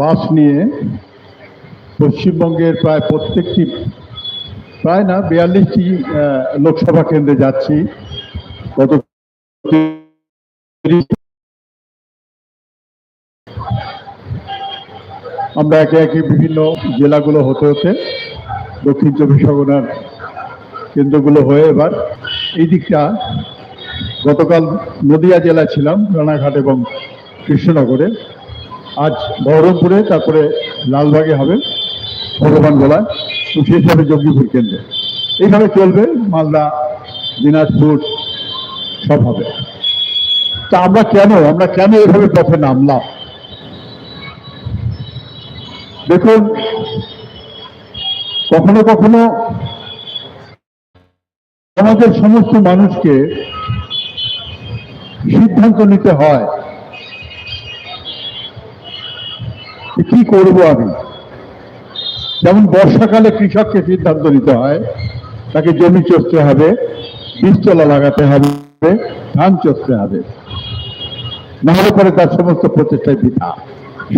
বাস নিয়ে পশ্চিমবঙ্গের প্রায় প্রত্যেকটি, প্রায় না, বিয়াল্লিশটি লোকসভা কেন্দ্রে যাচ্ছি। গত আমরা একে একে বিভিন্ন জেলাগুলো হতে হতে দক্ষিণ চব্বিশ পরগনার কেন্দ্রগুলো হয়ে এবার এই দিকটা গতকাল নদিয়া জেলা ছিলাম, রানাঘাট এবং কৃষ্ণনগরে। আজ বহরমপুরে, তারপরে লালবাগে হবে, ভগবান গোলায় শেষ হবে জঙ্গিপুর কেন্দ্রে। এইভাবে চলবে, মালদা, দিনাজপুর, সব হবে। তা আমরা কেন আমরা কেন এভাবে পথে নামলাম? দেখুন, কখনো কখনো সমাজের সমস্ত মানুষকে সিদ্ধান্ত নিতে হয়। কি করব আমি? যেমন বর্ষাকালে কৃষককে সিদ্ধান্ত নিতে হয়, তাকে জমি চষতে হবে, বীজতলা লাগাতে হবে, ধান চষতে হবে। নাহলে পরে তার সমস্ত প্রচেষ্টায় বৃথা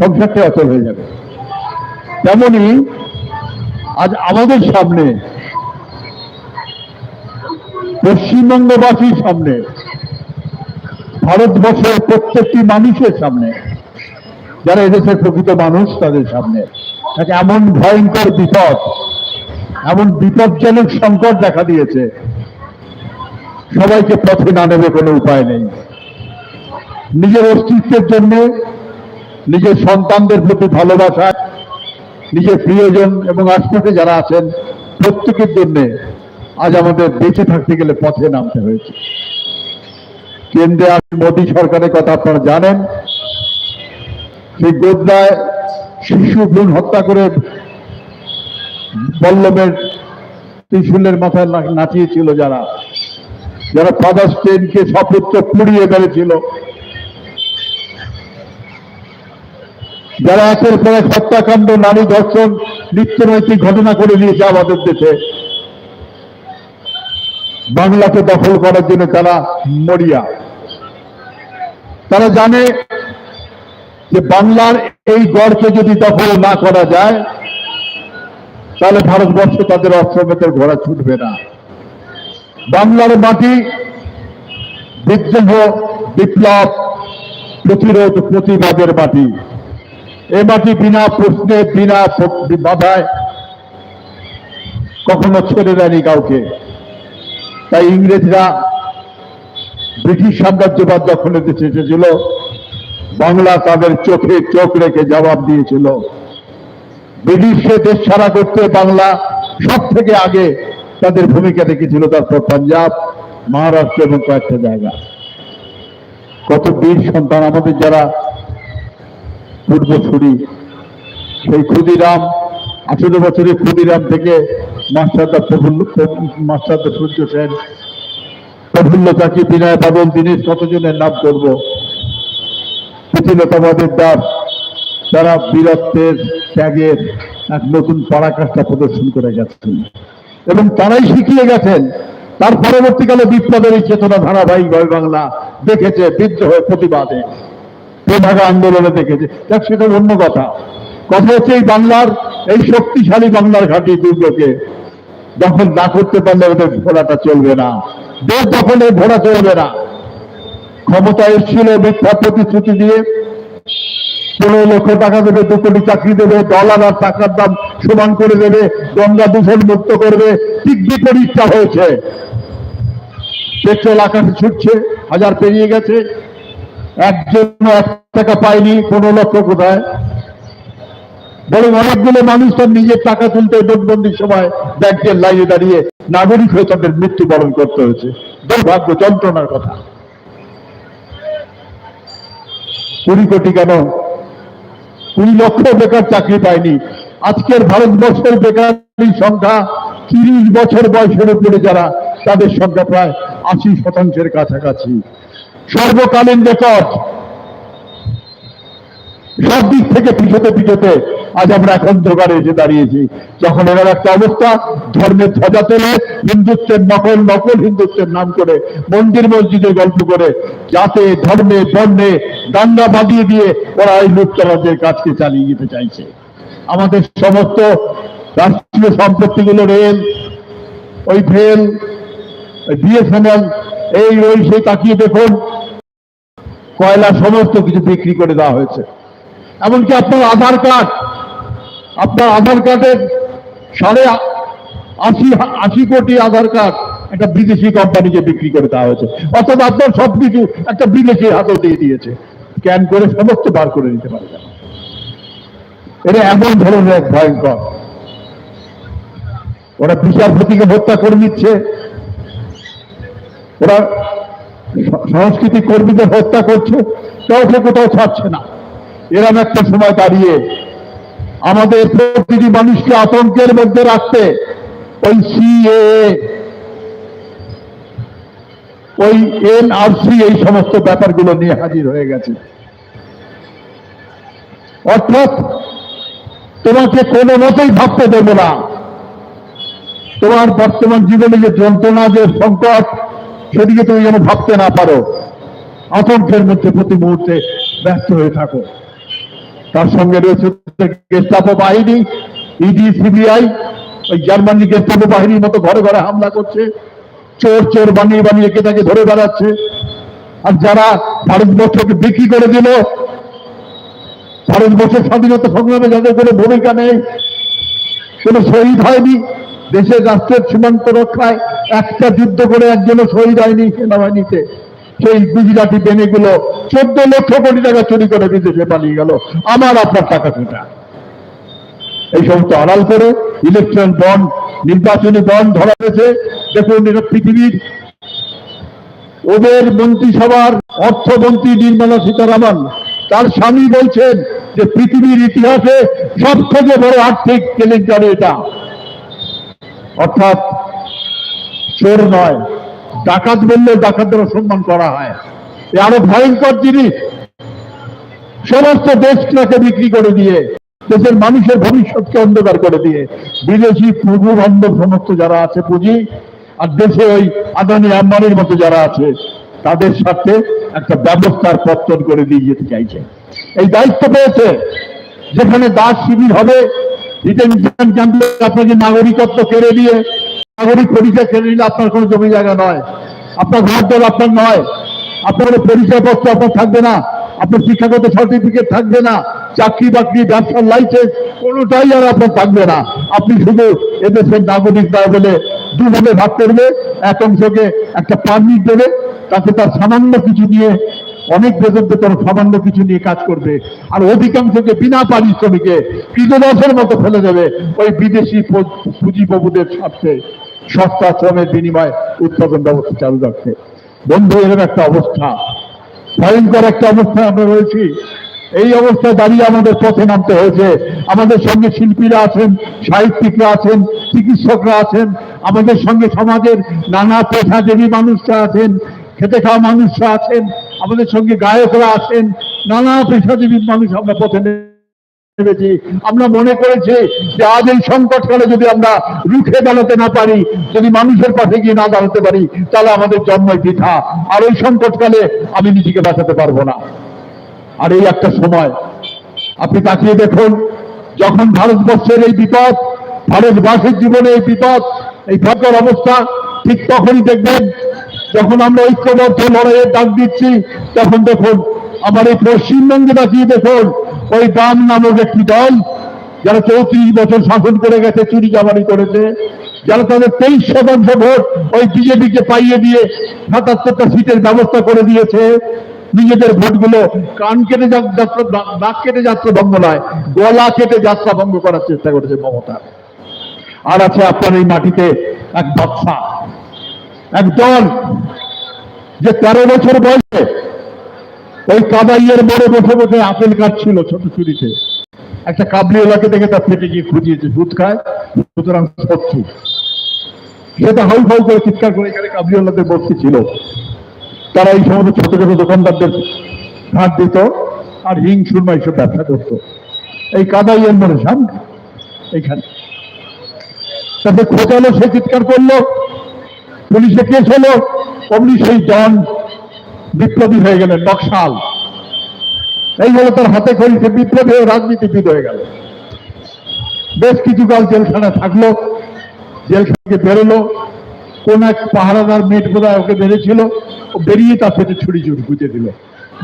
সংসারটা অচল হয়ে যাবে। তেমনি আজ আমাদের সামনে, পশ্চিমবঙ্গবাসীর সামনে, ভারতবর্ষের প্রত্যেকটি মানুষের সামনে যারা এদেশের প্রকৃত মানুষ, তাদের সামনে। এমন ভয়ঙ্কর বিপদ, এমন বিপজ্জনক সংকট দেখা দিয়েছে। সবাইকে পথে না নেবে কোনো উপায় নেই। নিজের অস্তিত্বের জন্য, নিজের সন্তানদের প্রতি ভালোবাসা, নিজের প্রিয়জন এবং আশপাশে যারা আছেন, প্রত্যেকের জন্য আজ আমাদের বেঁচে থাকতে গেলে পথে নামতে হয়েছে। কেন্দ্রে মোদী সরকারের কথা আপনারা জানেন। সেই গোদ্রায় শিশু ভ্রূণ হত্যা করে বল্লমের ত্রিশুলের মাথায় নাচিয়েছিল যারা। যারা ফাদার্স ট্রেনকে সপুত্র পুড়িয়ে মেরেছিল। যারা একের পর হত্যাকাণ্ড, নারী ধর্ষণ, নিত্যনৈতিক ঘটনা করে দিয়েছে আমাদের দেশে। বাংলাকে দখল করার জন্য তারা মরিয়া, তারা জানে যে বাংলার এই গড়কে যদি দখল না করা যায়, তাহলে ভারতবর্ষে তাদের অস্ত্রমেতের ঘোড়া ছুটবে না। বাংলার মাটি বিদ্রোহ, বিপ্লব, প্রতিরোধ, প্রতিবাদের মাটি। এ মাটি বিনা প্রশ্নে, বিনা বাধায় কখনো ছেড়ে দেয়নি কাউকে। তাই ইংরেজরা ব্রিটিশ সাম্রাজ্যবাদ দখলে দেশে এসেছিল। বাংলা তাদের চোখে চোখ রেখে জবাব দিয়েছিল। ব্রিটিশকে দেশ ছাড়া করতে বাংলা সব থেকে আগে তাদের ভূমিকা রেখেছিল তারপর পাঞ্জাব, মহারাষ্ট্র এবং কয়েকটা জায়গা। কত বীর সন্তান আমাদের যারা পূর্বসূরি, সেই ক্ষুদিরাম, আঠেরো বছরে ক্ষুদিরাম থেকে মাস্টারদা প্রফুল্ল মাস্টারদা সূর্য সেন, প্রফুল্ল চাকি বিনয় বাদল দীনেশ কতজনের নাম করব? প্রতিলতাবাদের দাস। তারা বীরত্বের ত্যাগের এক নতুন পরাকাষ্ঠা প্রদর্শন করে গেছেন। এবং তারাই শিখিয়ে গেছেন, তার পরবর্তীকালে বিপ্লবের এই চেতনা ধারাবাহিকভাবে বাংলা দেখেছে, বিদ্রোহ প্রতিবাদে। প্রভাগা আন্দোলনে দেখেছে। দেখ সেটা অন্য কথা। কথা হচ্ছে এই বাংলার, এই শক্তিশালী বাংলার ঘাঁটি দুর্গকে দখল না করতে পারলে ওদের ঘোড়াটা চলবে না। দেশ দখলে ঘোড়া চলবে না ক্ষমতা এসেছিল মিথ্যা প্রতিশ্রুতি দিয়ে। পনেরো লক্ষ টাকা দেবে, দু কোটি চাকরি দেবে, ডলার আর টাকার দাম সমান করে দেবে, গঙ্গা দূষণ মুক্ত করবে। ঠিক বিপরীতটা হয়েছে। পেট্রোল আকাশে ছুটছে, হাজার পেরিয়ে গেছে। একজন এক টাকা পায়নি, পনেরো লক্ষ কোথায়? বরং অনেকগুলো মানুষ তার নিজের টাকা তুলতে নোটবন্দির সময় ব্যাংকের লাইনে দাঁড়িয়ে নাগরিক হয়ে তাদের মৃত্যুবরণ করতে হয়েছে। দুর্ভাগ্য, যন্ত্রণার কথা। কুড়ি কোটি কেন? কুড়ি লক্ষ বেকার চাকরি পায়নি। আজকের ভারতবর্ষের বেকারির সংখ্যা তিরিশ বছর বয়সের উপরে যারা, তাদের সংখ্যা প্রায় আশি শতাংশের কাছাকাছি। সর্বকালীন রেকর্ড সব দিক থেকে পিছতে পিছতে আজ আমরা এক অন্ধকারে এসে দাঁড়িয়েছি। যখন এবার একটা অবস্থা, ধর্মের ধ্বজা তোলে, হিন্দুত্বের নকল নকল হিন্দুত্বের নাম করে, মন্দির মসজিদের গল্প করে, যাতে ধর্মে, বর্ণে দাঙ্গা বাঁধিয়ে দিয়ে ওরা এই লুটতরাজের কাজকে চালিয়ে যেতে চাইছে। আমাদের সমস্ত রাষ্ট্রীয় সম্পত্তিগুলো রেল, ওই ভেল বিএসএনএল, এই, ওই, সেই তাকিয়ে দেখুন, কয়লা সমস্ত কিছু বিক্রি করে দেওয়া হয়েছে। এমনকি আপনার আধার কার্ড, আপনার আধার কার্ডের সাড়ে আশি আশি কোটি আধার কার্ড একটা বিদেশি কোম্পানিকে বিক্রি করে দেওয়া হয়েছে। অর্থাৎ আপনার সবকিছু একটা বিদেশি হাতে দিয়ে দিয়েছে। স্ক্যান করে সমস্ত বার করে নিতে পারে। এটা এমন ধরনের এক ভয়ঙ্কর। ওরা বিচারপতিকে হত্যা করে দিচ্ছে। ওরা স- সাংস্কৃতিক কর্মীদের হত্যা করছে। কাউকে কোথাও ছাড়ছে না। এরম একটা সময় দাঁড়িয়ে আমাদের প্রতিটি মানুষকে আতঙ্কের মধ্যে রাখতে ওই সিএ ওই এনআরসি এই সমস্ত ব্যাপারগুলো নিয়ে হাজির হয়ে গেছে। অর্থাৎ তোমাকে কোনো মতেই ভাবতে দেবো না। তোমার বর্তমান জীবনে যে যন্ত্রণা, যে সংকট, সেদিকে তুমি যেন ভাবতে না পারো। আতঙ্কের মধ্যে প্রতি মুহূর্তে ব্যস্ত হয়ে থাকো। তার সঙ্গে রয়েছে গেস্টাপো বাহিনী ইডি সিবিআই ওই জার্মানি গেস্টাপো বাহিনীর মতো ঘরে ঘরে হামলা করছে। চোর চোর বানিয়ে বানিয়ে কে তাকে ধরে বেড়াচ্ছে। আর যারা ভারতবর্ষকে বিক্রি করে দিল, ভারতবর্ষের স্বাধীনতা সংগ্রামে যাদের কোনো ভূমিকা নেই, কোনো শহীদ হয়নি, দেশের রাষ্ট্রের সীমান্ত রক্ষায় একটা যুদ্ধ করে একজনও শহীদ হয়নি সেনাবাহিনীতে। সেই গুজরাটি বেনেগুলো চোদ্দ লক্ষ কোটি টাকা চুরি করে বিদেশে পালিয়ে গেল। আমার আপনার টাকা সেটা এই সমস্ত আড়াল করে ইলেকট্রন বন্ড নির্বাচনী বন্ড ধরা হয়েছে। দেখুন, এটা পৃথিবীর ওদের মন্ত্রিসভার অর্থমন্ত্রী নির্মলা সীতারামন, তার স্বামী বলছেন যে পৃথিবীর ইতিহাসে সব থেকে বড় আর্থিক কেলেঙ্কারি এটা। অর্থাৎ চোর নয় ডাকাত বললে ডাকাতদের সম্মান করা হয়। আরও ভয়ঙ্কর জিনিস। সমস্ত দেশটাকে বিক্রি করে দিয়ে, দেশের মানুষের ভবিষ্যৎকে অন্ধকার করে দিয়ে, বিদেশি পুঁজি বান্ধব সমস্ত যারা আছে পুঁজি, আর দেশে ওই আদানি আম্বানির মতো যারা আছে, তাদের সাথে একটা ব্যবস্থার পত্তন করে দিয়ে যেতে চাইছে। এই দায়িত্ব পেয়েছে, যেখানে দাস শিবির হবে রিটেনশন ক্যাম্পে আপনাকে নাগরিকত্ব কেড়ে দিয়ে নাগরিক পরিচয় কেড়ে নিলে আপনার কোনো জমি জায়গা নয়। আপনার ঘর দর আপনার নয়। আপনার পরিচয়পত্র আপনার থাকবে না। আপনার শিক্ষাগত সার্টিফিকেট থাকবে না। চাকরি বাকরি, ব্যবসার লাইসেন্স কোনোটাই আর আপনার থাকবে না। আপনি শুধু এদেশের নাগরিক নয় বলে দুভাবে ভাগ করবে, এক অংশকে একটা পারমিট দেবে, তাতে তার সামান্য কিছু নিয়ে, অনেক বেতন বেতন সামান্য কিছু নিয়ে কাজ করবে। আর অধিকাংশকে বিনা পারিশ্রমিকে কৃতদাসের মতো ফেলে দেবে ওই বিদেশি প- পুঁজিপ্রভুদের স্বার্থে। সস্তা শ্রমের বিনিময়ে উৎপাদন ব্যবস্থা চালু রাখছে বন্ধু, এরকম একটা অবস্থা। ভয়ঙ্কর একটা অবস্থায় আমরা রয়েছি। এই অবস্থায় দাঁড়িয়ে আমাদের পথে নামতে হয়েছে। আমাদের সঙ্গে শিল্পীরা আছেন, সাহিত্যিকরা আছেন, চিকিৎসকরা আছেন, আমাদের সঙ্গে সমাজের নানা পেশাজীবী মানুষরা আছেন, খেতে খাওয়া মানুষরা আছেন, আমাদের সঙ্গে গায়করা আছেন, নানা পেশাজীবী মানুষ আমরা পথে আমরা মনে করেছি যে আজ এই সংকটকালে যদি আমরা রুখে দাঁড়াতে না পারি, যদি মানুষের পাশে গিয়ে না দাঁড়াতে পারি, তাহলে আমাদের জন্মই বৃথা। আর ওই সংকটকালে আমি নিজেকে বাঁচাতে পারব না। আর এই একটা সময়। আপনি তাকিয়ে দেখুন, যখন ভারতবর্ষের এই বিপদ, ভারতবাসীর জীবনে এই বিপদ, এই ভয়ঙ্কর অবস্থা, ঠিক তখনই দেখবেন, যখন আমরা ঐক্যবদ্ধ লড়াইয়ের ডাক দিচ্ছি, তখন দেখুন, আমার এই পশ্চিমবঙ্গে তাকিয়ে দেখুন ওই বাম নামক একটি দল যারা চৌত্রিশ বছর শাসন করে গেছে, চুরি চামারি করেছে, যারা তাদের তেইশ শতাংশ ভোট ওই বিজেপিকে পাইয়ে দিয়ে সাতাত্তরটা সিটের ব্যবস্থা করে দিয়েছে। নিজেদের ভোটগুলো কান কেটে যাত্রা নাক কেটে যাত্রা ভঙ্গ নয়, গলা কেটে যাত্রা ভঙ্গ করার চেষ্টা করেছে মমতা। আর আছে আপনার এই মাটিতে এক বাদশা এক দল যে তেরো বছর বয়সে ওই কাবাইয়ের মোড়ে বসে বসে আপেল কাটছিল ছোট চুরিতে। একটা কাবলিওয়ালাকে দেখে তার পেটে গিয়ে খুঁজিয়েছে, দুধ খায়? সুতরাং শত্রু সেটা হাউ হাউ করে চিৎকার করে এখানে কাবলিওয়ালাদের বস্তি ছিল। তারা এই সমস্ত ছোট ছোট দোকানদারদের ভাগ দিত আর হিং, সুরমা এইসব ব্যবসা করত। এই কাদাইয়ের মনে সামনে এইখানে। তাতে খোঁচালো, সে চিৎকার করল, পুলিশে কেস হলো, অমনি সেই জন বিপ্লবী হয়ে গেলেন, নকশাল। এই হলো তার হাতে খড়ি, সে বিপ্লবী হয়ে রাজনীতিবিদ হয়ে গেল। বেশ কিছুকাল জেলখানা থাকল জেলখানা থেকে বেরোলো। কোন এক পাহারাদার মেট বোধহয় ওকে বেড়েছিল ও বেরিয়ে তার পেটে ছুরি ছুরি গুঁজে দিল।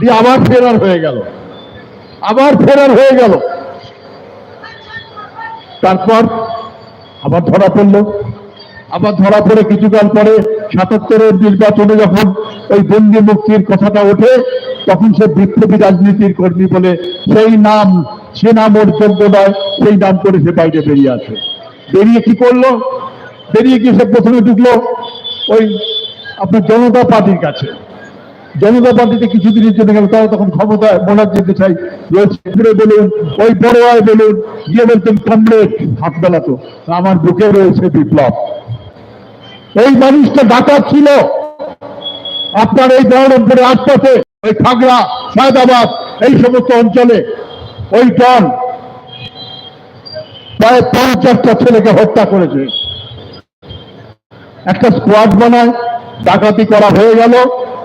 দিয়ে আবার ফেরার হয়ে গেল। আবার ফেরার হয়ে গেল। তারপর আবার ধরা পড়ল। আবার ধরা পড়ে কিছুকাল পরে সাতাত্তরের নির্বাচনে যখন ওই বন্দি মুক্তির কথাটা ওঠে, তখন সে বিপ্লবী রাজনীতির কর্মী বলে সেই নাম, সে নাম ওর যোগ্য নয়, সেই নাম করে সে বাইরে বেরিয়ে আসে। বেরিয়ে কি করল? বেরিয়ে গিয়ে সে প্রথমে ঢুকলো ওই আপনার জনতা পার্টির কাছে। জনতা পার্টিতে কিছুদিনের জন্য গেল, তারা তখন ক্ষমতায় মোনার যেতে চাই রয়েছে বলুন, ওই বড়োয়ায় বলুন, গিয়ে বলতেন কমরেড হাত বেলাতো আমার বুকে রয়েছে বিপ্লব। এই মানুষটা ডাকাত ছিল। আপনার এই বহরমপুরের আশপাশে, ওই খাগড়া, সায়দাবাদ, এই সমস্ত অঞ্চলে ওই দল প্রায় পঞ্চাশটা ছেলেকে হত্যা করেছে। একটা স্কোয়াড বানায়, ডাকাতি করা হয়ে গেল।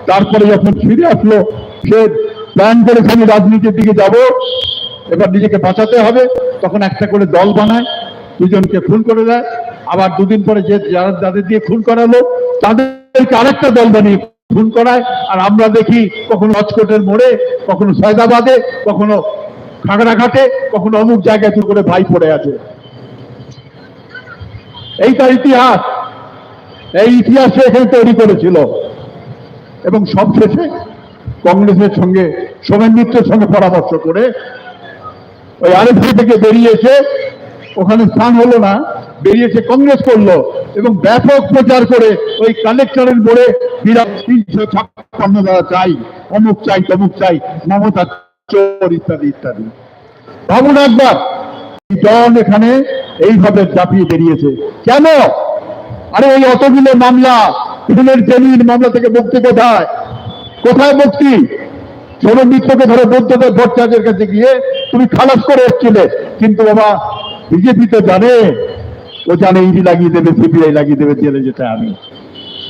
তারপরে যখন ফিরে আসলো, সে প্ল্যান করেছে, আমি রাজনীতির দিকে যাব, এবার নিজেকে বাঁচাতে হবে। তখন একটা করে দল বানায়, দুজনকে খুন করে দেয়। আবার দুদিন পরে যে যারা যাদের দিয়ে খুন করালো, তাদেরকে আরেকটা দল বানিয়ে খুন করায়। আর আমরা দেখি কখনো অচকোটের মোড়ে, কখনো সয়দাবাদে, কখনো খাগড়াঘাটে, কখনো অমুক জায়গায় তুই করে ভাই পড়ে আছে। এই তার ইতিহাস, এই ইতিহাসে এখানে তৈরি করেছিল। এবং সবশেষে কংগ্রেসের সঙ্গে সোমেন মিত্রের সঙ্গে পরামর্শ করে ওই আরএসপি থেকে বেরিয়েছে ওখানে স্থান হলো না। বেরিয়েছে কংগ্রেস করল এবং ব্যাপক প্রচার করে ওই কালেক্টরের মোড়ে বিরাট তিনশো ছাপ্পান্ন দ্বারা চাই, অমুক চাই, তমুক চাই, মমতা চোর ইত্যাদি ইত্যাদি। ভাবুন একবার দল এখানে এইভাবে চাপিয়ে বেরিয়েছে। কেন? আরে এই অতগুলো মামলা খুনের জমির মামলা থেকে মুক্তি কোথায়? কোথায় মুক্তি? সোনম মিত্রকে ধরে বুদ্ধদেব ভট্টাচার্যের কাছে গিয়ে তুমি খালাস করে এসছিলে। কিন্তু বাবা, বিজেপি তো জানে ও জানে ইডি লাগিয়ে দেবে, সিবিআই লাগিয়ে দেবে, জেলে যেতে আমি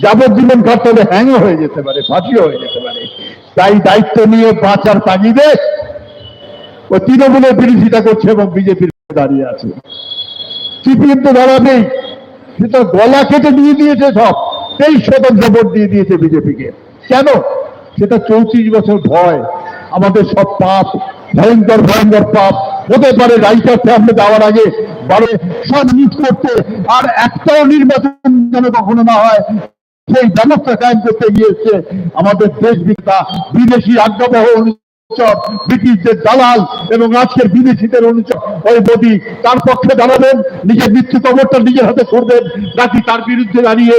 যাবজ্জীবন কাটতে হ্যাং হয়ে যেতে পারে, ফাঁসিও হয়ে যেতে পারে। তাই দায়িত্ব নিয়ে বাঁচার তাগিদে ও তৃণমূলের বিরোধিতা করছে এবং বিজেপির দাঁড়িয়ে আছে। সিপিএম তো দাঁড়াবেই সে তো গলা কেটে দিয়ে দিয়েছে সব। তেইশ শতাংশ ভোট দিয়ে দিয়েছে বিজেপিকে। কেন? সেটা চৌত্রিশ বছর ভয়। আমাদের সব পাপ। ভয়ঙ্কর ভয়ঙ্কর পাপ হতে পারে রাইটার ফ্যামিলি যাওয়ার আগে বারে সব মিট করতে, আর একটাও নির্বাচন যেন কখনো না হয়, সেই ব্যবস্থা কায়েম করতে গিয়েছে আমাদের দেশ বিদ্যা বিদেশি আজ্ঞাবহ ব্রিটিশদের দালাল এবং আজকের বিদেশিদের অনুচর। ওই মোদী তার পক্ষে দাঁড়াবেন, নিজের মৃত্যু কবরটা নিজের হাতে করবেন নাকি তার বিরুদ্ধে দাঁড়িয়ে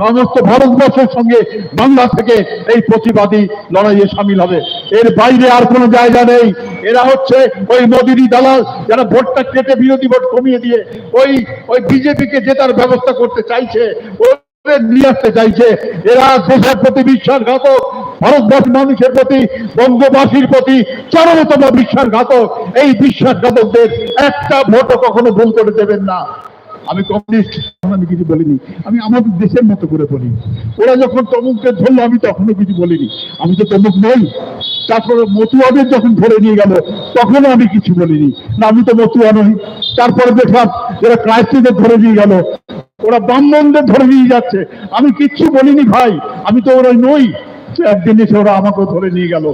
সমস্ত ভারতবর্ষের সঙ্গে বাংলা থেকে এই প্রতিবাদী লড়াইয়ে সামিল হবে। এর বাইরে আর কোনো জায়গা নেই। এরা হচ্ছে ওই মোদিরই দালাল, যারা ভোটটা কেটে বিরোধী ভোট কমিয়ে দিয়ে ওই ওই বিজেপিকে জেতার ব্যবস্থা করতে চাইছে। নিয়ে আসতে চাইছে এরা দেশের প্রতি বিশ্বাসঘাতক ভারতবর্ষ মানুষের প্রতি, বঙ্গবাসীর প্রতি বিশ্বাসঘাতক। এই বিশ্বাসঘাতকদের একটা ভোটও কখনো ভুল করে দেবেন না। আমি কমিউনিস্ট, আমি কিছু বলিনি। আমি আমাদের দেশের মতো করে বলি। ওরা যখন তমুককে ধরলো, আমি তখনও কিছু বলিনি। আমি তো তমুক নই। তারপরে মতুয়াদের যখন ধরে নিয়ে গেল, তখনও আমি কিছু বলিনি। না, আমি তো মতুয়া নই। তারপরে দেখলাম যারা ক্রাইস্টদের ধরে নিয়ে গেল। ওরা ব্রাহ্মণদের ধরে নিয়ে যাচ্ছে। আমি কিচ্ছু বলিনি, ভাই। আমি তো ওরা নই একদিন এসে ওরা আমাকেও ধরে নিয়ে গেল।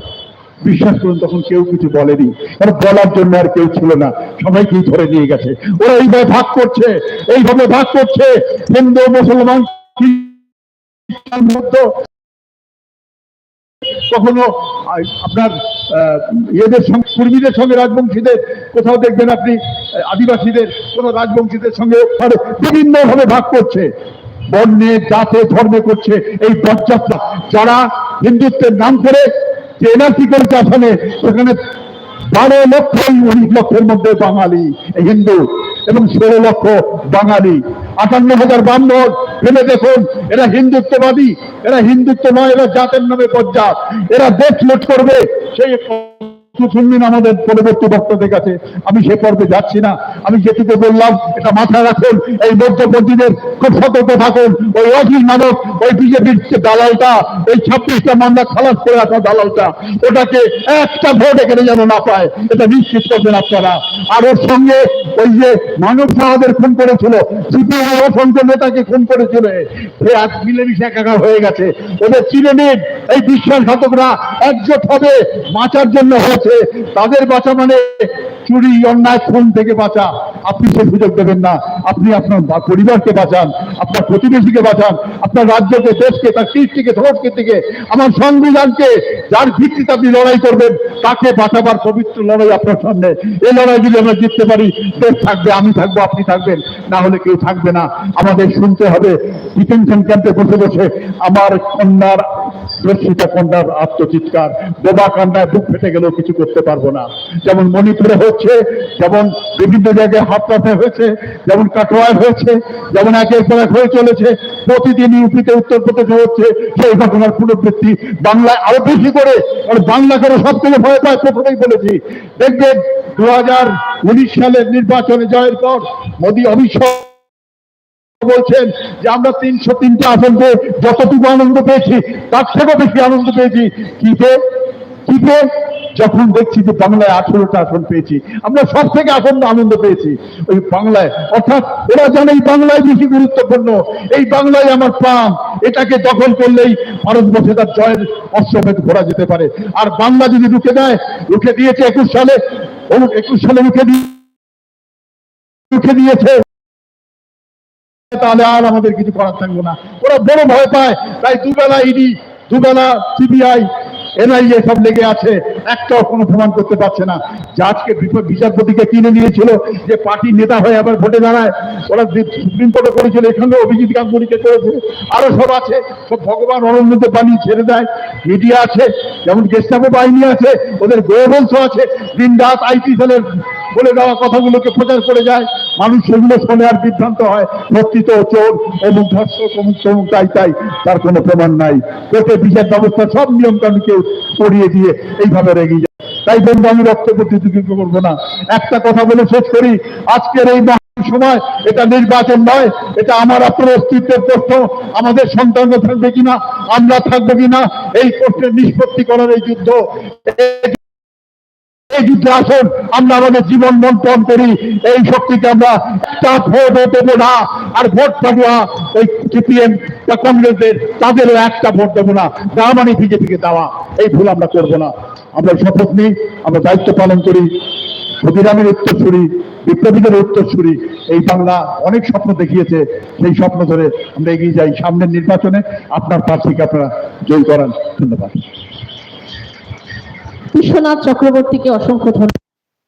বিশ্বাস করুন, তখন কেউ কিছু বলেনি। কারণ বলার জন্য আর কেউ ছিল না। সবাইকেই ধরে নিয়ে গেছে। ওরা এইভাবে ভাগ করছে, এইভাবে ভাগ করছে। হিন্দু, মুসলমান কখনো আপনার ইয়েদের সঙ্গে, কুর্মীদের সঙ্গে রাজবংশীদের, কোথাও দেখবেন আপনি আদিবাসীদের, কোন রাজবংশীদের সঙ্গে বিভিন্ন ভাবে ভাগ করছে। বর্ণে, জাতে, ধর্মে করছে এই পথযাত্রা যারা হিন্দুত্বের নাম করে সেখানে বারো লক্ষ উনিশ লক্ষের মধ্যে বাঙালি হিন্দু এবং ষোলো লক্ষ বাঙালি। আটান্ন হাজার ব্রাহ্মণ। ভেবে দেখুন, এরা হিন্দুত্ববাদী, এরা হিন্দুত্ব নয় এরা জাতের নামে পর্যাপ্ত এরা দেশ লুট করবে, সেই শুনবেন আমাদের পরবর্তী বক্তাদের কাছে আমি সে পর্বে যাচ্ছি না। আমি যেটুকু বললাম, এটা মাথায় রাখুন, এই মধ্যপন্থীদের খুব সতর্ক থাকুন। ওই অখিল মানব, ওই বিজেপির দালালটা, এই ছাব্বিশটা মামলা খালাস করে রাখা দালালটা, ওটাকে একটা ভোট এখানে যেন না পায়, এটা নিশ্চিত করবেন আপনারা। আর ওর সঙ্গে ওই যে মানব সাহাদের খুন করেছিল সিপিআই অসংখ্য নেতাকে খুন করেছিল, সে আজ মিলেমিশে একাকার হয়ে গেছে। ওদের চিনে এই বিশ্বাসঘাতকরা একজোট হবে, বাঁচার জন্য হয়েছে তাদের বাঁচা মানে চুরি, অন্যায়, খুন থেকে বাঁচা। আপনি সে সুযোগ দেবেন না। আপনি আপনার পরিবারকে বাঁচান, আপনার প্রতিবেশীকে বাঁচান, আপনার রাজ্যকে, দেশকে, তার কৃষ্টিকে সংস্কৃতিকে আমার সংবিধানকে, যার ভিত্তিতে আপনি লড়াই করবেন, তাকে বাঁচাবার পবিত্র লড়াই আপনার সামনে। এই লড়াই যদি আমরা জিততে পারি, দেশ থাকবে, আমি থাকব, আপনি থাকবেন। না হলে কেউ থাকবে না। আমাদের শুনতে হবে, ডিটেনশন ক্যাম্পে বসে বসে আমার কন্যার রশ্মিতা কন্যার আত্মচিৎকার, বোবা কান্নায় বুক ফেটে গেলেও কিছু করতে পারব না। যেমন মণিপুরে হচ্ছে, যেমন বিভিন্ন জায়গায় হাতরাতে হয়েছে, যেমন কাটোয়ায় হয়েছে, যেমন একের পর এক হয়ে চলেছে, প্রতিদিন ইউপিতে উত্তরপ্রদেশে হচ্ছে সেই ঘটনার পুনরাবৃত্তি বাংলায় আরও বেশি করে, আর বাংলা করে সব থেকে ভয় পায়, প্রথমেই বলেছি। দেখবেন দু হাজার উনিশ সালের নির্বাচনে জয়ের পর মোদী শাহ বলছেন যে আমরা তিনশো তিনটা আসন পেয়ে যতটুকু আনন্দ পেয়েছি, তার থেকেও বেশি আনন্দ পেয়েছি। কিতে কিতে যখন দেখছি যে বাংলায় আঠেরোটা আসন পেয়েছি, আমরা সব থেকে আসন্ন আনন্দ পেয়েছি ওই বাংলায়। অর্থাৎ ওরা জানে এই বাংলায় বেশি গুরুত্বপূর্ণ। এই বাংলায় আমার প্রাণ। এটাকে দখল করলেই ভারতবর্ষে তার জয়ের অশ্বমেধ ঘোরা যেতে পারে। আর বাংলা যদি রুখে দেয়, রুখে দিয়েছে একুশ সালে একুশ সালে রুখে দিয়ে রুখে দিয়েছে। তাহলে আর আমাদের কিছু করার থাকবে না। ওরা বড় ভয় পায়। তাই দুবেলা ইডি দুবেলা সিবিআই এনআইএ সব লেগে আছে। একটাও কোনো প্রমাণ করতে পারছে না। জাজকে বিচারপতিকে কিনে নিয়েছিল, যে পার্টির নেতা হয়ে আবার ভোটে দাঁড়ায়, ওরা সুপ্রিম কোর্টে করেছিল এখানে অভিজিৎ গাঙ্গুলিকে করেছে। আরও সব আছে। সব ভগবান অরণ্যতে বানিয়ে ছেড়ে দেয়। মিডিয়া আছে, যেমন গেস্টাপো বাহিনী আছে, ওদের গোবংশ আছে। দিন রাত আইটি সেলের বলে দেওয়া কথাগুলোকে প্রচার করে যায়। মানুষ সেগুলো শোনে আর বিভ্রান্ত হয়। সত্যি তো চোর, অমুক ধর্ষ অমুক তমুক তাই তাই। তার কোনো প্রমাণ নাই। কোর্টে বিচার ব্যবস্থা সব নিয়ম কানুনকে পড়িয়ে দিয়ে এইভাবে রেগে যায়। তাই বন্ধু আমি রক্ত প্রতিযোগিতা করব না। একটা কথা বলে শেষ করি। আজকের এই সময় এটা নির্বাচন নয়, এটা আমার আপনার অস্তিত্বের প্রশ্ন। আমাদের সন্তানরা থাকবে কিনা, আমরা থাকব কিনা, এই প্রশ্নের নিষ্পত্তি করার এই যুদ্ধ। এই যুদ্ধে আসুন, আমরা আমাদের জীবন মন্থন করি। এই শক্তিকে আমরা একটা ভোটও দেবো না, আর ভোট পাবো ওই সিপিএম বা কংগ্রেসের তাদেরও একটা ভোট দেবো না। যা মানে বিজেপিকে দেওয়া, এই ভুল আমরা করব না। আমরা শপথ নিই, আমরা দায়িত্ব পালন করি। ক্ষুদিরামের উত্তরসূরি, বিপ্লবীদের উত্তরসূরি, এই বাংলা অনেক স্বপ্ন দেখিয়েছে। সেই স্বপ্ন ধরে আমরা এগিয়ে যাই সামনের নির্বাচনে। আপনার প্রার্থীকে আপনারা জয় করান। ধন্যবাদ। বিশ্বনাথ চক্রবর্তীকে অসংখ্য ধন্যবাদ।